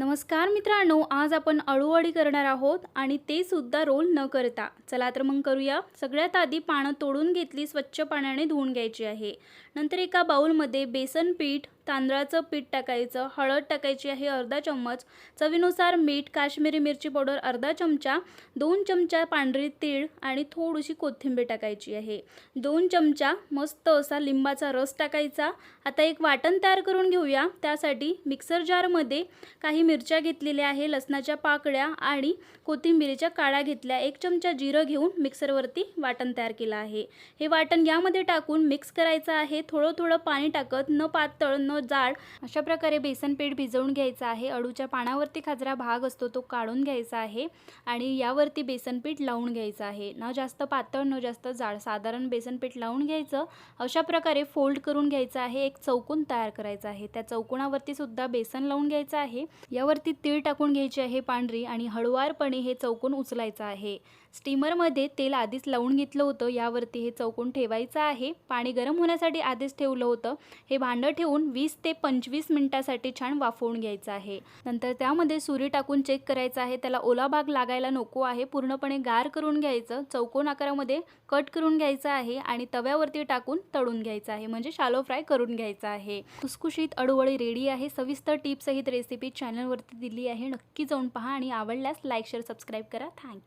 नमस्कार मित्रांनो आज आपण अळूवडी करणार आहोत आणि ते सुद्धा रोल न करता. चला तर मग करूया. सगळ्यात आधी पानं तोडून घेतली स्वच्छ पाण्याने धुवून घ्यायची आहे. नंतर एका बाउलमध्ये बेसन पीठ तांदळाचं पीठ टाकायचं हळद टाकायची आहे अर्धा चम्मच चवीनुसार मीठ काश्मीरी मिरची पावडर अर्धा चमचा दोन चमचा पांढरी तीळ आणि थोडीशी कोथिंबीर टाकायची आहे. दोन चमचा मस्त असा लिंबाचा रस टाकायचा. आता एक वाटण तयार करून घेऊया. त्यासाठी मिक्सर जारमध्ये काही मिरच्या घेतलेल्या आहे लसणाच्या पाकळ्या आणि कोथिंबिरीच्या काळ्या घेतल्या. एक चमचा जिरं घेऊन मिक्सरवरती वाटण तयार केलं आहे. हे वाटण यामध्ये टाकून मिक्स करायचं आहे. थोडं थोडं पाणी टाकत न पातळ न जाड. अशा प्रकारे बेसन पीठ भिजवून घ्यायचं आहे. अळूच्या पानावरती खाजरा भाग असतो तो काढून घ्यायचा आहे आणि यावरती बेसन पीठ लावून घ्यायचं आहे. न जास्त पातळ न जास्त जाड साधारण बेसन पीठ लावून घ्यायचं. अशा प्रकारे फोल्ड करून घ्यायचं आहे. एक चौकोन तयार करायचा आहे. त्या चौकोनावरती सुद्धा बेसन लावून घ्यायचं आहे. यावरती तीळ टाकून घ्यायची आहे पांढरी आणि हळुवारपणे हे चौकोन उचलायचं आहे. स्टीमरमध्ये तेल आधीच लावून घेतलं होतं. यावरती हे चौकोन ठेवायचं आहे. पाणी गरम होण्यासाठी आधीच ठेवलं होतं. हे भांडं ठेवून वीस ते पंचवीस मिनटासाठी छान वाफवून घ्यायचं आहे. नंतर त्यामध्ये सुरी टाकून चेक करायचं आहे. त्याला ओला भाग लागायला नको आहे. पूर्णपणे गार करून घ्यायचं. चौकोन आकारामध्ये कट करून घ्यायचं आहे आणि तव्यावरती टाकून तळून घ्यायचं आहे. म्हणजे शालो फ्राय करून घ्यायचं आहे. खुसखुशीत अडवळी रेडी आहे. सविस्तर टिप्सहित रेसिपी चॅनलवरती दिली आहे. नक्की जाऊन पहा आणि आवडल्यास लाईक शेअर सबस्क्राईब करा. Thank you